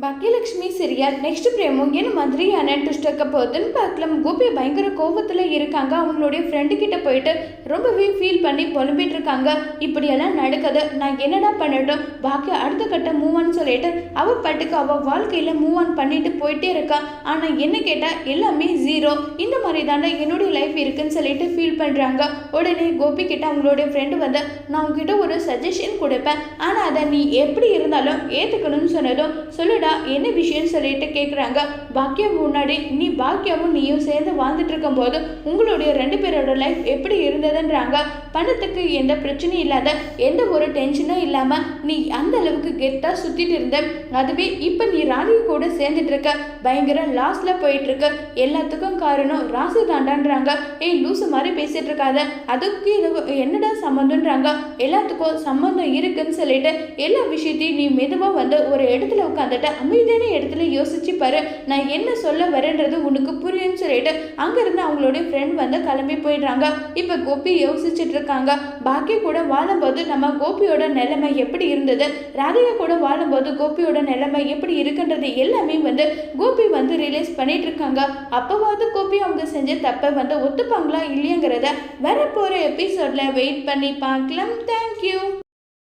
Baakiyalakshmi serial next பிரேமோ என்ன மாதிரியான twist இருக்க போகுதுன்னு பார்க்கலாம். கோபி பயங்கர கோபத்தில் இருக்காங்க. அவங்களுடைய ஃப்ரெண்டு கிட்ட போயிட்டு ரொம்பவே ஃபீல் பண்ணி புலம்பிட்டு இருக்காங்க. இப்படியெல்லாம் நடக்குது. நான் என்னடா பண்ணட்டும்? பாக்கியா அடுத்த கட்ட மூவ் ஆன் சொல்லிட்டு அவ பாட்டுக்கு அவள் வாழ்க்கையில் மூவ் ஆன் பண்ணிட்டு போயிட்டே இருக்கா. ஆனால் என்ன கேட்டால் எல்லாமே ஜீரோ இந்த மாதிரி தானே என்னுடைய லைஃப் இருக்குன்னு சொல்லிட்டு ஃபீல் பண்ணுறாங்க உடனே கோபி கிட்ட அவங்களுடைய ஃப்ரெண்டு வந்து நான் உங்ககிட்ட ஒரு சஜஷன் கொடுப்பேன். ஆனால் அதை நீ எப்படி இருந்தாலும் ஏற்றுக்கணும்னு சொன்னதும் என்னடா என்ன விஷயம்னு சொல்லிட்டு கேட்குறாங்க பாக்கியம் முன்னாடி நீ பாக்கியாவும் நீயும் சேர்ந்து வாழ்ந்துட்டு இருக்கும்போது உங்களுடைய ரெண்டு பேரோட லைஃப் எப்படி இருந்ததுன்றாங்க. பணத்துக்கு எந்த பிரச்சனையும் இல்லாத எந்த ஒரு டென்ஷனும் இல்லாமல் நீ அந்த அளவுக்கு கெத்தாக சுற்றிட்டு இருந்த. அதுவே இப்போ நீ ராணி கூட சேர்ந்துட்டு இருக்க. பயங்கர லாஸ்ல போயிட்டு இருக்க. எல்லாத்துக்கும் காரணம் ராசு தாண்டான்றாங்க. ஏய் லூசு மாதிரி பேசிட்டு இருக்காத. அதுக்கு இது என்னடா சம்மந்தம்ன்றாங்க. எல்லாத்துக்கும் சம்மந்தம் இருக்குன்னு சொல்லிட்டு எல்லா விஷயத்தையும் நீ மெதுவாக வந்து ஒரு இடத்துல உட்காந்துட்டு அமைதியான இடத்துல யோசிச்சு பாரு. நான் என்ன சொல்ல வரேன்றது உனக்கு புரியும்னு சொல்லிட்டு அங்கேருந்து அவங்களுடைய ஃப்ரெண்ட் வந்து கிளம்பி போயிடுறாங்க. இப்போ கோபி யோசிச்சுட்டு இருக்காங்க. பாக்கி கூட வாழும்போது நம்ம கோபியோட நிலைமை எப்படி இருந்தது? ராதிகா கூட வாழும்போது கோபியோட நிலைமை எப்படி இருக்குன்றது எல்லாமே வந்து கோபி வந்து ரிலீஸ் பண்ணிட்டு இருக்காங்க. அப்போவாவது கோபி அவங்க செஞ்ச தப்பை வந்து ஒத்துப்பாங்களா இல்லையங்கிறத வரப்போகிற எபிசோடில் வெயிட் பண்ணி பார்க்கலாம். தேங்க்யூ